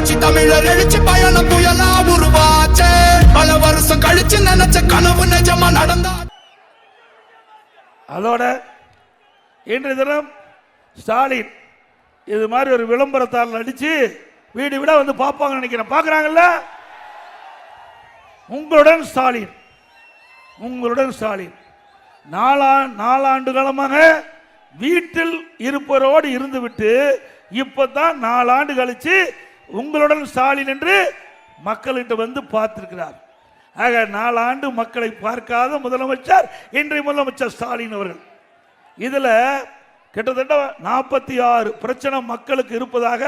புரட்சி தமிழர் எழுச்சி பயணம் புயலா உருவாச்சே. பல வருஷம் கழிச்சு நினைச்ச கனவு நிஜமா நடந்தா அதோட இன்றைய தினம் ஸ்டாலின் இது மாதிரி ஒரு விளம்பரத்தால் அடிச்சு வீடு வீடா வந்து பார்ப்பாங்கன்னு நினைக்கிறேன். பார்க்குறாங்கல்ல? உங்களுடன் ஸ்டாலின். உங்களுடன் ஸ்டாலின். நாலா நாலாண்டு காலமாக வீட்டில் இருப்பவரோடு இருந்துவிட்டு இப்பதான் நாலாண்டு கழிச்சு உங்களுடன் ஸ்டாலின் என்று மக்கள்கிட்ட வந்து பார்த்திருக்கிறார். ஆக நாலாண்டு மக்களை பார்க்காத முதலமைச்சர் இன்றைய முதலமைச்சர் ஸ்டாலின் அவர்கள். இதில் கிட்டத்தட்ட நாற்பத்தி ஆறு பிரச்சனை மக்களுக்கு இருப்பதாக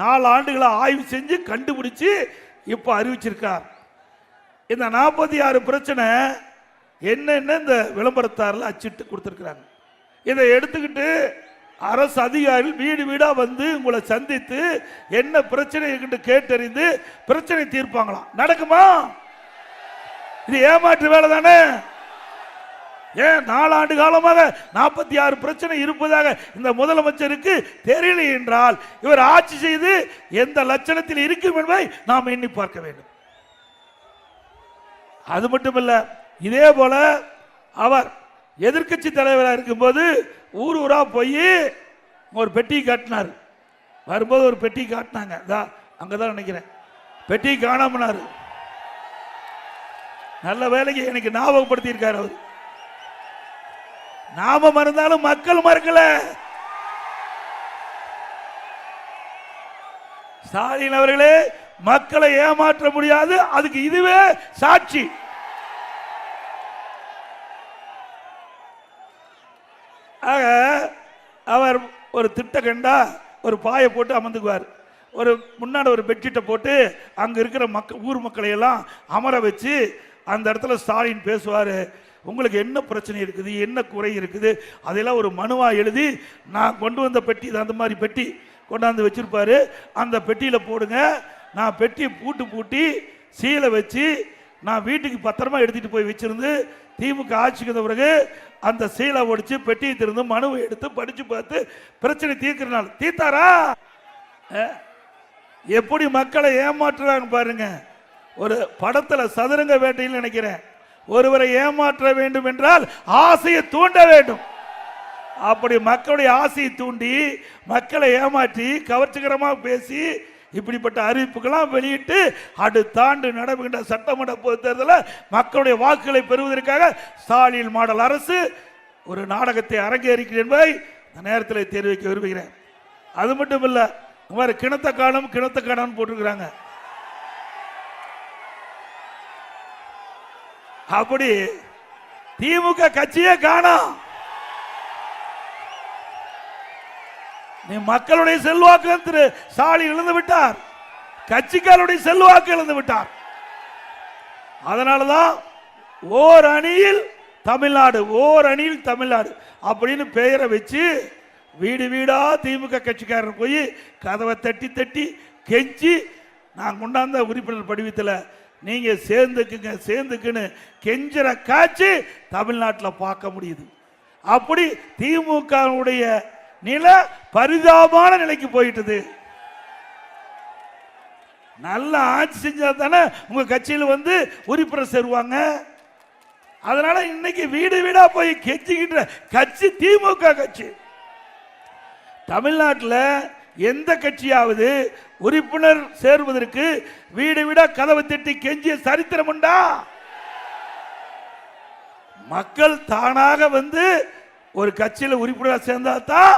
நாலு ஆண்டுகளை ஆய்வு செஞ்சு கண்டுபிடிச்சு இப்போ அறிவிச்சிருக்கார். இந்த நாற்பத்தி ஆறு பிரச்சனை என்னென்ன இந்த விளம்பரத்தாரில் அச்சிட்டு கொடுத்துருக்குறாங்க. இதை எடுத்துக்கிட்டு அரசு அதிகாரிகள் வீடு வீடாக வந்து உங்களை சந்தித்து என்ன பிரச்சனை இருக்குன்னு கேட்டறிந்து பிரச்சனை தீர்ப்பாங்களாம். நடக்குமா? இது ஏமாற்று வேலை தானே? ஏன் நாலாண்டு காலமாக நாற்பத்தி ஆறு பிரச்சனை இருப்பதாக இந்த முதலமைச்சருக்கு தெரியல என்றால் இவர் ஆட்சி செய்து எந்த லட்சணத்தில் இருக்கும் என்பதை நாம் எண்ணி பார்க்க வேண்டும். அது மட்டுமல்ல இதே போல அவர் எதிர்க்கட்சி தலைவராக இருக்கும்போது ஊர் ஊராக போய் ஒரு பெட்டி காட்டினார். வரும்போது ஒரு பெட்டி காட்டினாங்க. இதா அங்கதான் நினைக்கிறேன். பெட்டி காணாமனார். நல்ல வேலைக்கு எனக்கு ஞாபகப்படுத்தியிருக்கார் அவர். நாம மறந்தாலும் மக்கள் மறக்கல. ஸ்டாலின் அவர்களே மக்களை ஏமாற்ற முடியாது. அதுக்கு இதுவே சாட்சி. ஆக அவர் ஒரு திட்ட கண்டா ஒரு பாயை போட்டு அமர்ந்துக்குவார். ஒரு முன்னாடி ஒரு பெட்ஷீட்டை போட்டு அங்கே இருக்கிற மக்கள் ஊர் மக்களை எல்லாம் அமர வச்சு அந்த இடத்துல ஸ்டாலின் பேசுவார். உங்களுக்கு என்ன பிரச்சனை இருக்குது? என்ன குறை இருக்குது? அதெல்லாம் ஒரு மனுவாக எழுதி நான் கொண்டு வந்த பெட்டி அந்த மாதிரி பெட்டி கொண்டாந்து வச்சுருப்பாரு. அந்த பெட்டியில் போடுங்க. நான் பெட்டியை பூட்டு பூட்டி சீலை வச்சு நான் வீட்டுக்கு பத்திரமா எடுத்துட்டு போய் வச்சிருந்து திமுக ஆட்சிக்கு வந்த பிறகு அந்த சீலை ஒடிச்சு பெட்டியை திறந்து மனுவை எடுத்து படிச்சு பார்த்து பிரச்சனை தீர்க்கிறனால. தீர்த்தாரா? எப்படி மக்களை ஏமாற்றுறாங்க பாருங்க. ஒரு படத்துல சதுரங்க வேட்டையில் நினைக்கிறேன். ஒருவரை ஏமாற்ற வேண்டும் என்றால் ஆசையை தூண்ட வேண்டும். அப்படி மக்களுடைய ஆசையை தூண்டி மக்களை ஏமாற்றி கவர்ச்சிகரமாக பேசி இப்படிப்பட்ட அறிவிப்புகளாம் வெளியிட்டு அடுத்த ஆண்டு நடைபெறுகின்ற சட்டமன்ற பொது தேர்தலில் மக்களுடைய வாக்குகளை பெறுவதற்காக ஸ்டாலின் மாடல் அரசு ஒரு நாடகத்தை அரங்கேறிக்கிறேன் என்பதை இந்த நேரத்தில் தெரிவிக்க விரும்புகிறேன். அது மட்டும் இல்லை இந்த மாதிரி கிணத்த காலம் கிணத்த காலம் போட்டிருக்கிறாங்க. அப்படி திமுக கட்சியே காணும். நீ மக்களுடைய செல்வாக்கு திரு சாலி இழந்து விட்டார். கட்சிக்காருடைய செல்வாக்கு இழந்து விட்டார். அதனாலதான் ஓர் அணியில் தமிழ்நாடு ஓர் அணியில் தமிழ்நாடு அப்படின்னு பெயரை வச்சு வீடு வீடா திமுக கட்சிக்காரர் போய் கதவை தட்டி தட்டி கெஞ்சி நான் கொண்டாந்த உறுப்பினர் படிவத்தில் நீங்க சேர்ந்துக்குங்க சேர்ந்துக்குன்னு கெஞ்சுற காட்சி தமிழ்நாட்டில் பார்க்க முடியுது. அப்படி திமுகவுடைய நிலை பரிதாபமான நிலைக்கு போயிட்டது. நல்ல ஆட்சி செஞ்சா தானே உங்க கட்சியில் வந்து உறுப்பினர் சேருவாங்க. அதனால இன்னைக்கு வீடு வீடா போய் கெஞ்சிக்கிட்ட கட்சி திமுக கட்சி. தமிழ்நாட்டில் எந்த கட்சியாவது உறுப்பினர் சேர்வதற்கு வீடு வீடா கதவை திட்டி கெஞ்சிய சரித்திரம் உண்டா? மக்கள் தானாக வந்து ஒரு கட்சியில் உறுப்பினர் சேர்ந்தா தான்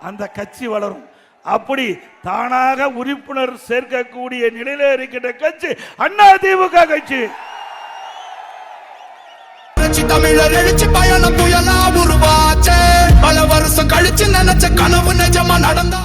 அந்த கட்சி வளரும். அப்படி தானாக உறுப்பினர் சேர்க்கக்கூடிய நிலையில இருக்கின்ற கட்சி அண்ணா திமுக கட்சி. தமிழர் எழுச்சி பயணம் புயலா உருவாச்சே. பல வருஷம் கழிச்சு நினைச்ச கனவு நிஜமா நடந்தா